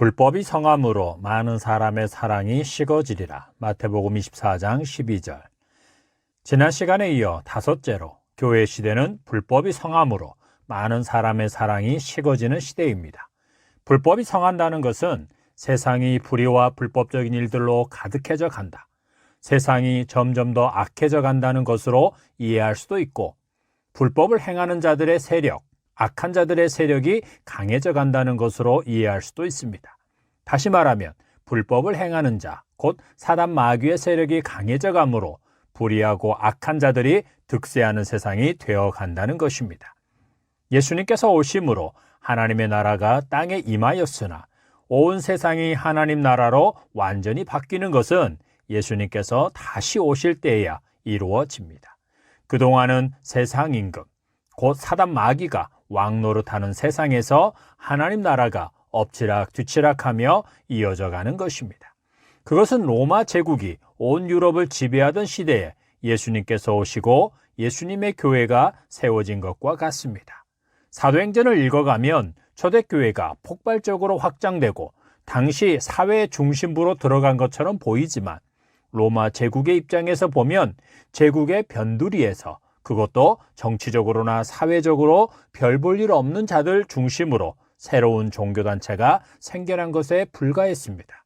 불법이 성함으로 많은 사람의 사랑이 식어지리라. 마태복음 24장 12절. 지난 시간에 이어 다섯째로 교회 시대는 불법이 성함으로 많은 사람의 사랑이 식어지는 시대입니다. 불법이 성한다는 것은 세상이 불의와 불법적인 일들로 가득해져 간다. 세상이 점점 더 악해져 간다는 것으로 이해할 수도 있고, 불법을 행하는 자들의 세력, 악한 자들의 세력이 강해져 간다는 것으로 이해할 수도 있습니다. 다시 말하면, 불법을 행하는 자, 곧 사단 마귀의 세력이 강해져 가므로 불의하고 악한 자들이 득세하는 세상이 되어 간다는 것입니다. 예수님께서 오심으로 하나님의 나라가 땅에 임하였으나 온 세상이 하나님 나라로 완전히 바뀌는 것은 예수님께서 다시 오실 때에야 이루어집니다. 그동안은 세상 임금, 곧 사단 마귀가 왕노릇하는 세상에서 하나님 나라가 엎치락 뒤치락하며 이어져 가는 것입니다. 그것은 로마 제국이 온 유럽을 지배하던 시대에 예수님께서 오시고 예수님의 교회가 세워진 것과 같습니다. 사도행전을 읽어가면 초대교회가 폭발적으로 확장되고 당시 사회의 중심부로 들어간 것처럼 보이지만 로마 제국의 입장에서 보면 제국의 변두리에서 그것도 정치적으로나 사회적으로 별 볼 일 없는 자들 중심으로 새로운 종교단체가 생겨난 것에 불과했습니다.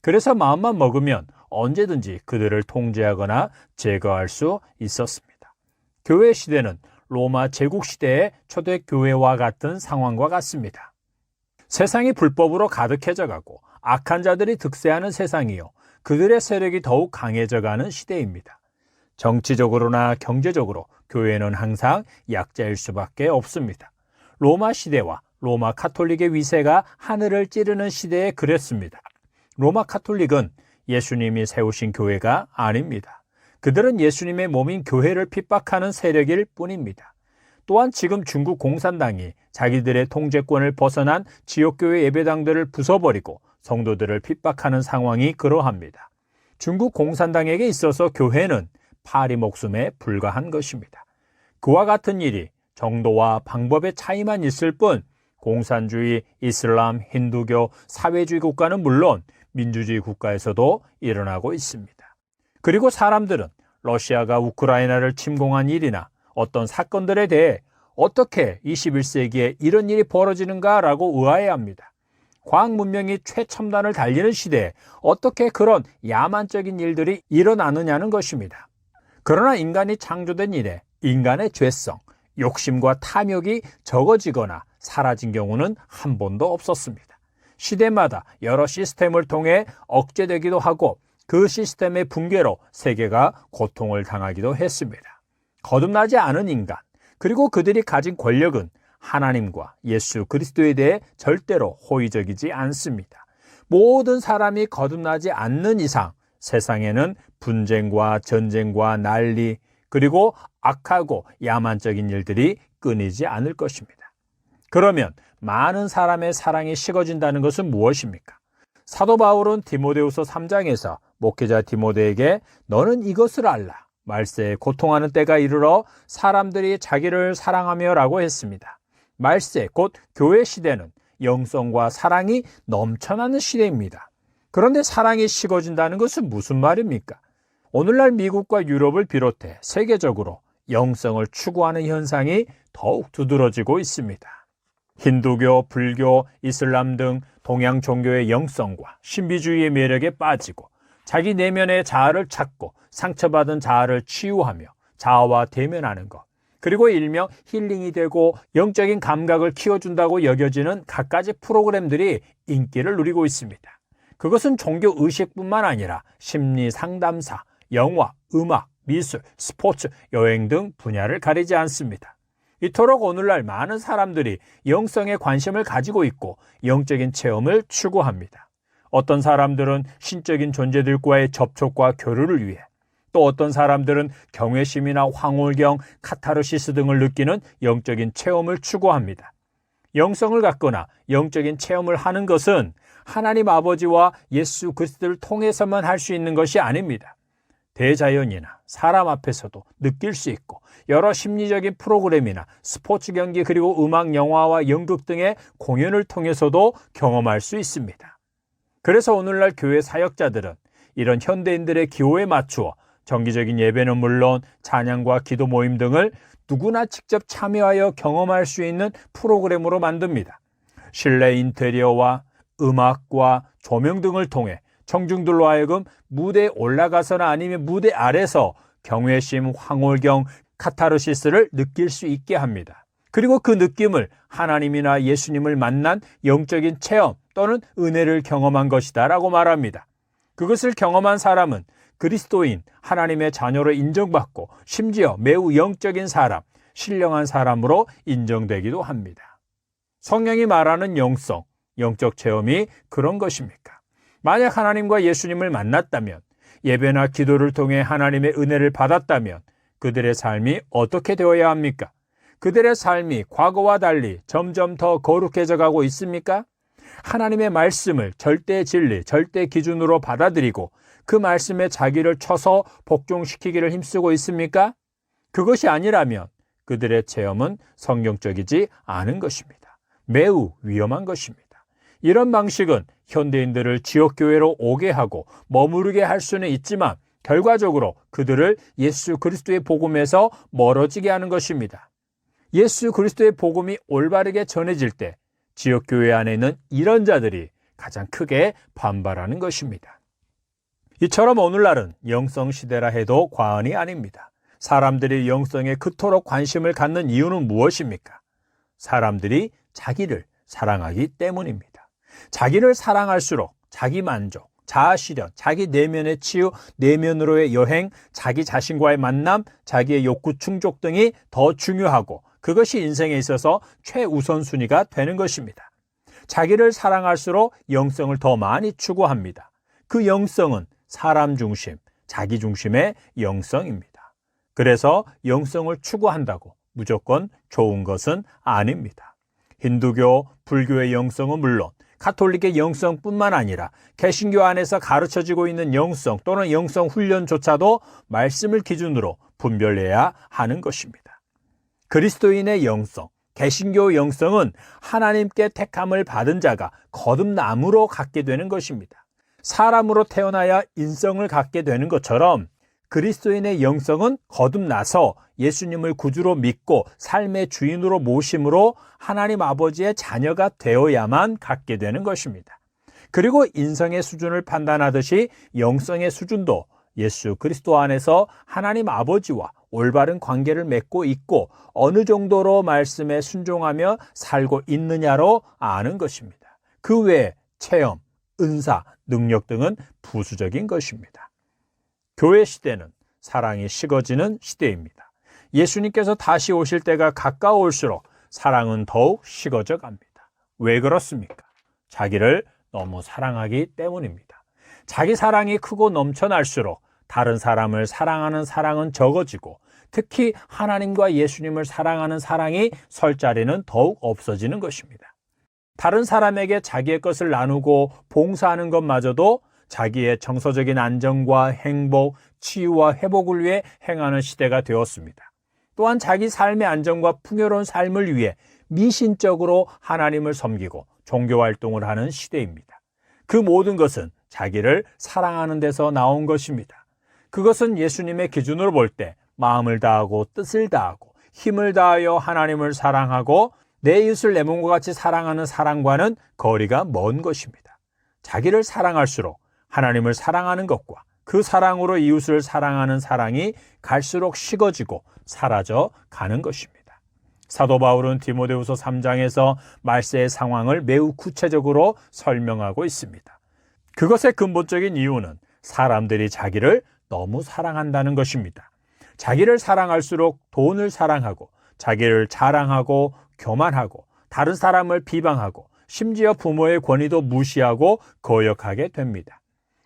그래서 마음만 먹으면 언제든지 그들을 통제하거나 제거할 수 있었습니다. 교회 시대는 로마 제국 시대의 초대 교회와 같은 상황과 같습니다. 세상이 불법으로 가득해져 가고 악한 자들이 득세하는 세상이요. 그들의 세력이 더욱 강해져 가는 시대입니다. 정치적으로나 경제적으로 교회는 항상 약자일 수밖에 없습니다. 로마 시대와 로마 카톨릭의 위세가 하늘을 찌르는 시대에 그랬습니다. 로마 카톨릭은 예수님이 세우신 교회가 아닙니다. 그들은 예수님의 몸인 교회를 핍박하는 세력일 뿐입니다. 또한 지금 중국 공산당이 자기들의 통제권을 벗어난 지역교회 예배당들을 부숴버리고 성도들을 핍박하는 상황이 그러합니다. 중국 공산당에게 있어서 교회는 파리 목숨에 불과한 것입니다. 그와 같은 일이 정도와 방법의 차이만 있을 뿐 공산주의, 이슬람, 힌두교, 사회주의 국가는 물론 민주주의 국가에서도 일어나고 있습니다. 그리고 사람들은 러시아가 우크라이나를 침공한 일이나 어떤 사건들에 대해 어떻게 21세기에 이런 일이 벌어지는가라고 의아해합니다. 과학 문명이 최첨단을 달리는 시대에 어떻게 그런 야만적인 일들이 일어나느냐는 것입니다. 그러나 인간이 창조된 이래 인간의 죄성, 욕심과 탐욕이 적어지거나 사라진 경우는 한 번도 없었습니다. 시대마다 여러 시스템을 통해 억제되기도 하고 그 시스템의 붕괴로 세계가 고통을 당하기도 했습니다. 거듭나지 않은 인간, 그리고 그들이 가진 권력은 하나님과 예수 그리스도에 대해 절대로 호의적이지 않습니다. 모든 사람이 거듭나지 않는 이상 세상에는 분쟁과 전쟁과 난리, 그리고 악하고 야만적인 일들이 끊이지 않을 것입니다. 그러면 많은 사람의 사랑이 식어진다는 것은 무엇입니까? 사도 바울은 디모데후서 3장에서 목회자 디모데에게 너는 이것을 알라. 말세에 고통하는 때가 이르러 사람들이 자기를 사랑하며라고 했습니다. 말세 곧 교회 시대는 영성과 사랑이 넘쳐나는 시대입니다. 그런데 사랑이 식어진다는 것은 무슨 말입니까? 오늘날 미국과 유럽을 비롯해 세계적으로 영성을 추구하는 현상이 더욱 두드러지고 있습니다. 힌두교, 불교, 이슬람 등 동양 종교의 영성과 신비주의의 매력에 빠지고 자기 내면의 자아를 찾고 상처받은 자아를 치유하며 자아와 대면하는 것. 그리고 일명 힐링이 되고 영적인 감각을 키워준다고 여겨지는 갖가지 프로그램들이 인기를 누리고 있습니다. 그것은 종교 의식뿐만 아니라 심리 상담사, 영화, 음악, 미술, 스포츠, 여행 등 분야를 가리지 않습니다. 이토록 오늘날 많은 사람들이 영성에 관심을 가지고 있고 영적인 체험을 추구합니다. 어떤 사람들은 신적인 존재들과의 접촉과 교류를 위해 또 어떤 사람들은 경외심이나 황홀경, 카타르시스 등을 느끼는 영적인 체험을 추구합니다. 영성을 갖거나 영적인 체험을 하는 것은 하나님 아버지와 예수 그리스도를 통해서만 할 수 있는 것이 아닙니다. 대자연이나 사람 앞에서도 느낄 수 있고 여러 심리적인 프로그램이나 스포츠 경기 그리고 음악, 영화와 연극 등의 공연을 통해서도 경험할 수 있습니다. 그래서 오늘날 교회 사역자들은 이런 현대인들의 기호에 맞추어 정기적인 예배는 물론 찬양과 기도 모임 등을 누구나 직접 참여하여 경험할 수 있는 프로그램으로 만듭니다. 실내 인테리어와 음악과 조명 등을 통해 청중들로 하여금 무대에 올라가서나 아니면 무대 아래서 경외심, 황홀경, 카타르시스를 느낄 수 있게 합니다. 그리고 그 느낌을 하나님이나 예수님을 만난 영적인 체험 또는 은혜를 경험한 것이다 라고 말합니다. 그것을 경험한 사람은 그리스도인, 하나님의 자녀로 인정받고 심지어 매우 영적인 사람, 신령한 사람으로 인정되기도 합니다. 성령이 말하는 영성, 영적 체험이 그런 것입니까? 만약 하나님과 예수님을 만났다면, 예배나 기도를 통해 하나님의 은혜를 받았다면, 그들의 삶이 어떻게 되어야 합니까? 그들의 삶이 과거와 달리 점점 더 거룩해져 가고 있습니까? 하나님의 말씀을 절대 진리, 절대 기준으로 받아들이고 그 말씀에 자기를 쳐서 복종시키기를 힘쓰고 있습니까? 그것이 아니라면 그들의 체험은 성경적이지 않은 것입니다. 매우 위험한 것입니다. 이런 방식은 현대인들을 지역교회로 오게 하고 머무르게 할 수는 있지만 결과적으로 그들을 예수 그리스도의 복음에서 멀어지게 하는 것입니다. 예수 그리스도의 복음이 올바르게 전해질 때 지역교회 안에 있는 이런 자들이 가장 크게 반발하는 것입니다. 이처럼 오늘날은 영성 시대라 해도 과언이 아닙니다. 사람들이 영성에 그토록 관심을 갖는 이유는 무엇입니까? 사람들이 자기를 사랑하기 때문입니다. 자기를 사랑할수록 자기 만족, 자아 실현, 자기 내면의 치유, 내면으로의 여행, 자기 자신과의 만남, 자기의 욕구 충족 등이 더 중요하고 그것이 인생에 있어서 최우선순위가 되는 것입니다. 자기를 사랑할수록 영성을 더 많이 추구합니다. 그 영성은 사람 중심, 자기 중심의 영성입니다. 그래서 영성을 추구한다고 무조건 좋은 것은 아닙니다. 힌두교, 불교의 영성은 물론 카톨릭의 영성뿐만 아니라 개신교 안에서 가르쳐지고 있는 영성 또는 영성 훈련조차도 말씀을 기준으로 분별해야 하는 것입니다. 그리스도인의 영성, 개신교 영성은 하나님께 택함을 받은 자가 거듭남으로 갖게 되는 것입니다. 사람으로 태어나야 인성을 갖게 되는 것처럼 그리스도인의 영성은 거듭나서 예수님을 구주로 믿고 삶의 주인으로 모심으로 하나님 아버지의 자녀가 되어야만 갖게 되는 것입니다. 그리고 인성의 수준을 판단하듯이 영성의 수준도 예수 그리스도 안에서 하나님 아버지와 올바른 관계를 맺고 있고 어느 정도로 말씀에 순종하며 살고 있느냐로 아는 것입니다. 그 외에 체험, 은사, 능력 등은 부수적인 것입니다. 교회 시대는 사랑이 식어지는 시대입니다. 예수님께서 다시 오실 때가 가까울수록 사랑은 더욱 식어져 갑니다. 왜 그렇습니까? 자기를 너무 사랑하기 때문입니다. 자기 사랑이 크고 넘쳐날수록 다른 사람을 사랑하는 사랑은 적어지고 특히 하나님과 예수님을 사랑하는 사랑이 설 자리는 더욱 없어지는 것입니다. 다른 사람에게 자기의 것을 나누고 봉사하는 것마저도 자기의 정서적인 안정과 행복, 치유와 회복을 위해 행하는 시대가 되었습니다. 또한 자기 삶의 안정과 풍요로운 삶을 위해 미신적으로 하나님을 섬기고 종교 활동을 하는 시대입니다. 그 모든 것은 자기를 사랑하는 데서 나온 것입니다. 그것은 예수님의 기준으로 볼 때 마음을 다하고 뜻을 다하고 힘을 다하여 하나님을 사랑하고 내 이웃을 내 몸과 같이 사랑하는 사랑과는 거리가 먼 것입니다. 자기를 사랑할수록 하나님을 사랑하는 것과 그 사랑으로 이웃을 사랑하는 사랑이 갈수록 식어지고 사라져 가는 것입니다. 사도 바울은 디모데후서 3장에서 말세의 상황을 매우 구체적으로 설명하고 있습니다. 그것의 근본적인 이유는 사람들이 자기를 너무 사랑한다는 것입니다. 자기를 사랑할수록 돈을 사랑하고 자기를 자랑하고 교만하고 다른 사람을 비방하고 심지어 부모의 권위도 무시하고 거역하게 됩니다.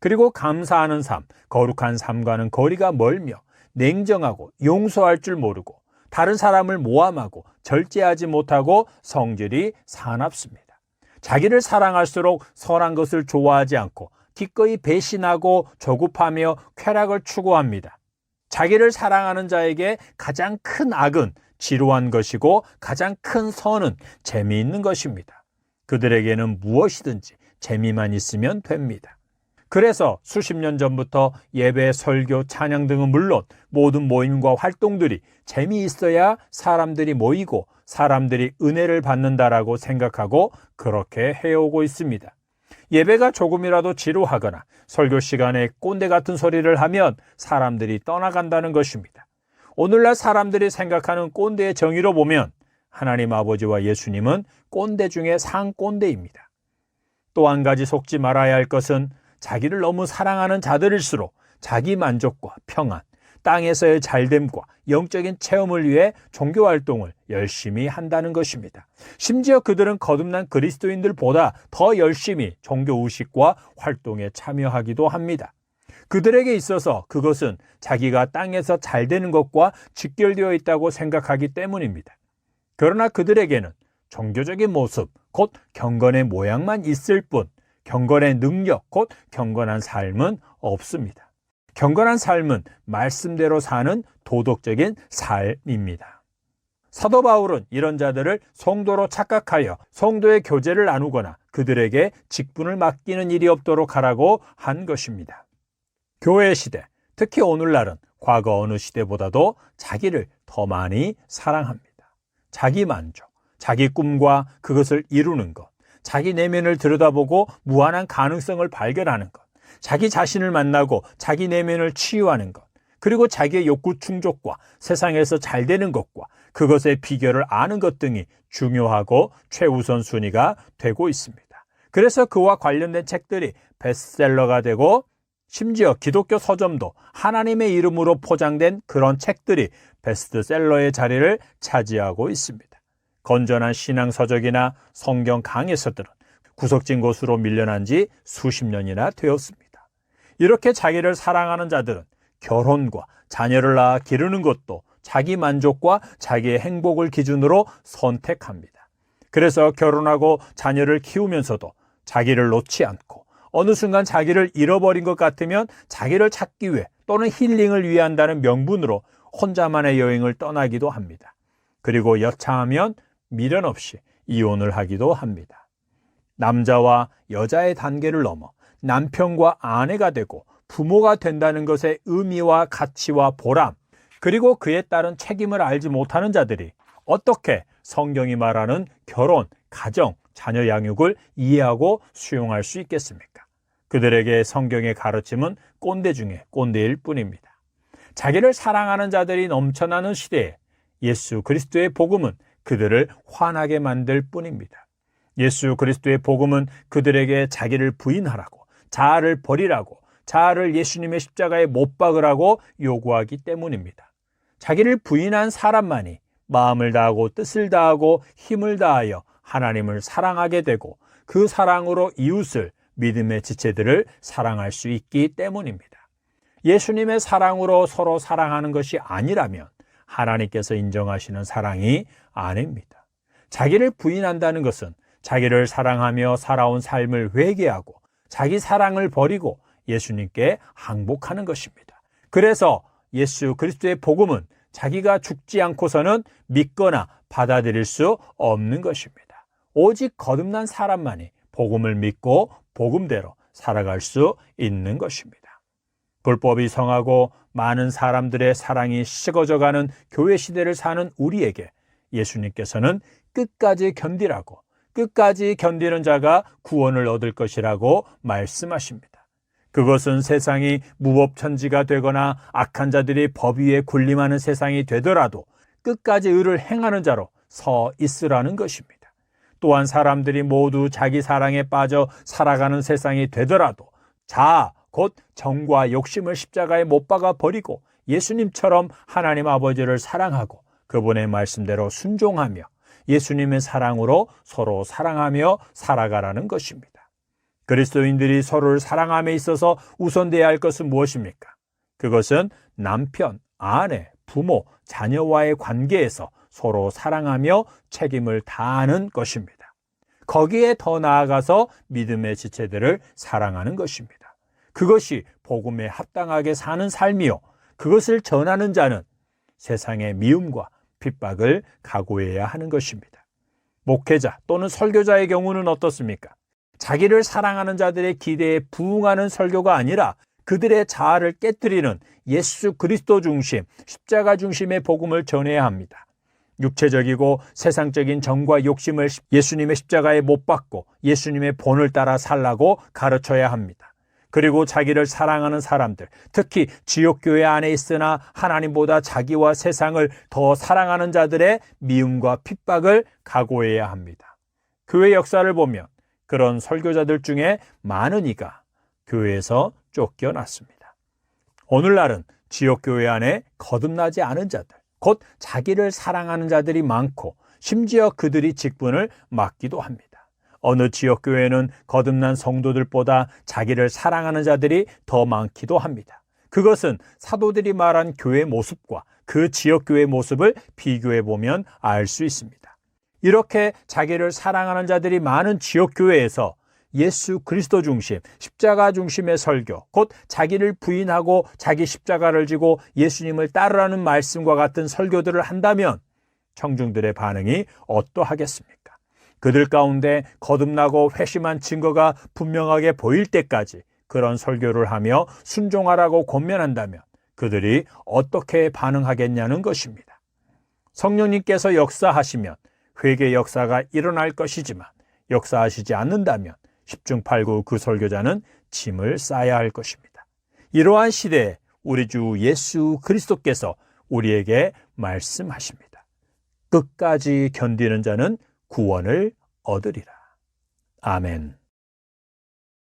그리고 감사하는 삶, 거룩한 삶과는 거리가 멀며 냉정하고 용서할 줄 모르고 다른 사람을 모함하고 절제하지 못하고 성질이 사납습니다. 자기를 사랑할수록 선한 것을 좋아하지 않고 기꺼이 배신하고 조급하며 쾌락을 추구합니다. 자기를 사랑하는 자에게 가장 큰 악은 지루한 것이고 가장 큰 선은 재미있는 것입니다. 그들에게는 무엇이든지 재미만 있으면 됩니다. 그래서 수십 년 전부터 예배, 설교, 찬양 등은 물론 모든 모임과 활동들이 재미있어야 사람들이 모이고 사람들이 은혜를 받는다라고 생각하고 그렇게 해오고 있습니다. 예배가 조금이라도 지루하거나 설교 시간에 꼰대 같은 소리를 하면 사람들이 떠나간다는 것입니다. 오늘날 사람들이 생각하는 꼰대의 정의로 보면 하나님 아버지와 예수님은 꼰대 중에 상꼰대입니다. 또 한 가지 속지 말아야 할 것은 자기를 너무 사랑하는 자들일수록 자기 만족과 평안, 땅에서의 잘됨과 영적인 체험을 위해 종교 활동을 열심히 한다는 것입니다. 심지어 그들은 거듭난 그리스도인들보다 더 열심히 종교 의식과 활동에 참여하기도 합니다. 그들에게 있어서 그것은 자기가 땅에서 잘 되는 것과 직결되어 있다고 생각하기 때문입니다. 그러나 그들에게는 종교적인 모습, 곧 경건의 모양만 있을 뿐, 경건의 능력, 곧 경건한 삶은 없습니다. 경건한 삶은 말씀대로 사는 도덕적인 삶입니다. 사도 바울은 이런 자들을 성도로 착각하여 성도의 교제를 나누거나 그들에게 직분을 맡기는 일이 없도록 하라고 한 것입니다. 교회 시대, 특히 오늘날은 과거 어느 시대보다도 자기를 더 많이 사랑합니다. 자기 만족, 자기 꿈과 그것을 이루는 것, 자기 내면을 들여다보고 무한한 가능성을 발견하는 것, 자기 자신을 만나고 자기 내면을 치유하는 것, 그리고 자기의 욕구 충족과 세상에서 잘 되는 것과 그것의 비결을 아는 것 등이 중요하고 최우선 순위가 되고 있습니다. 그래서 그와 관련된 책들이 베스트셀러가 되고 심지어 기독교 서점도 하나님의 이름으로 포장된 그런 책들이 베스트셀러의 자리를 차지하고 있습니다. 건전한 신앙 서적이나 성경 강해서들은 구석진 곳으로 밀려난 지 수십 년이나 되었습니다. 이렇게 자기를 사랑하는 자들은 결혼과 자녀를 낳아 기르는 것도 자기 만족과 자기의 행복을 기준으로 선택합니다. 그래서 결혼하고 자녀를 키우면서도 자기를 놓지 않고 어느 순간 자기를 잃어버린 것 같으면 자기를 찾기 위해 또는 힐링을 위해 한다는 명분으로 혼자만의 여행을 떠나기도 합니다. 그리고 여차하면 미련 없이 이혼을 하기도 합니다. 남자와 여자의 단계를 넘어 남편과 아내가 되고 부모가 된다는 것의 의미와 가치와 보람, 그리고 그에 따른 책임을 알지 못하는 자들이 어떻게 성경이 말하는 결혼, 가정, 자녀 양육을 이해하고 수용할 수 있겠습니까? 그들에게 성경의 가르침은 꼰대 중에 꼰대일 뿐입니다. 자기를 사랑하는 자들이 넘쳐나는 시대에 예수 그리스도의 복음은 그들을 화나게 만들 뿐입니다. 예수 그리스도의 복음은 그들에게 자기를 부인하라고, 자아를 버리라고, 자아를 예수님의 십자가에 못 박으라고 요구하기 때문입니다. 자기를 부인한 사람만이 마음을 다하고 뜻을 다하고 힘을 다하여 하나님을 사랑하게 되고 그 사랑으로 이웃을 믿음의 지체들을 사랑할 수 있기 때문입니다. 예수님의 사랑으로 서로 사랑하는 것이 아니라면 하나님께서 인정하시는 사랑이 아닙니다. 자기를 부인한다는 것은 자기를 사랑하며 살아온 삶을 회개하고 자기 사랑을 버리고 예수님께 항복하는 것입니다. 그래서 예수 그리스도의 복음은 자기가 죽지 않고서는 믿거나 받아들일 수 없는 것입니다. 오직 거듭난 사람만이 복음을 믿고 복음대로 살아갈 수 있는 것입니다. 불법이 성하고 많은 사람들의 사랑이 식어져 가는 교회 시대를 사는 우리에게 예수님께서는 끝까지 견디라고 끝까지 견디는 자가 구원을 얻을 것이라고 말씀하십니다. 그것은 세상이 무법천지가 되거나 악한 자들이 법 위에 군림하는 세상이 되더라도 끝까지 의를 행하는 자로 서 있으라는 것입니다. 또한 사람들이 모두 자기 사랑에 빠져 살아가는 세상이 되더라도 자, 곧 정과 욕심을 십자가에 못 박아 버리고 예수님처럼 하나님 아버지를 사랑하고 그분의 말씀대로 순종하며 예수님의 사랑으로 서로 사랑하며 살아가라는 것입니다. 그리스도인들이 서로를 사랑함에 있어서 우선돼야 할 것은 무엇입니까? 그것은 남편, 아내, 부모, 자녀와의 관계에서 서로 사랑하며 책임을 다하는 것입니다. 거기에 더 나아가서 믿음의 지체들을 사랑하는 것입니다. 그것이 복음에 합당하게 사는 삶이요. 그것을 전하는 자는 세상의 미움과 핍박을 각오해야 하는 것입니다. 목회자 또는 설교자의 경우는 어떻습니까? 자기를 사랑하는 자들의 기대에 부응하는 설교가 아니라 그들의 자아를 깨뜨리는 예수 그리스도 중심, 십자가 중심의 복음을 전해야 합니다. 육체적이고 세상적인 정과 욕심을 예수님의 십자가에 못 박고 예수님의 본을 따라 살라고 가르쳐야 합니다. 그리고 자기를 사랑하는 사람들, 특히 지옥교회 안에 있으나 하나님보다 자기와 세상을 더 사랑하는 자들의 미움과 핍박을 각오해야 합니다. 교회 역사를 보면 그런 설교자들 중에 많은 이가 교회에서 쫓겨났습니다. 오늘날은 지옥교회 안에 거듭나지 않은 자들, 곧 자기를 사랑하는 자들이 많고 심지어 그들이 직분을 맡기도 합니다. 어느 지역 교회는 거듭난 성도들보다 자기를 사랑하는 자들이 더 많기도 합니다. 그것은 사도들이 말한 교회 모습과 그 지역 교회 모습을 비교해 보면 알 수 있습니다. 이렇게 자기를 사랑하는 자들이 많은 지역 교회에서 예수 그리스도 중심, 십자가 중심의 설교, 곧 자기를 부인하고 자기 십자가를 지고 예수님을 따르라는 말씀과 같은 설교들을 한다면 청중들의 반응이 어떠하겠습니까? 그들 가운데 거듭나고 회심한 증거가 분명하게 보일 때까지 그런 설교를 하며 순종하라고 권면한다면 그들이 어떻게 반응하겠냐는 것입니다. 성령님께서 역사하시면 회개 역사가 일어날 것이지만 역사하시지 않는다면 10중 8구 그 설교자는 짐을 싸야 할 것입니다. 이러한 시대에 우리 주 예수 그리스도께서 우리에게 말씀하십니다. 끝까지 견디는 자는 구원을 얻으리라. 아멘.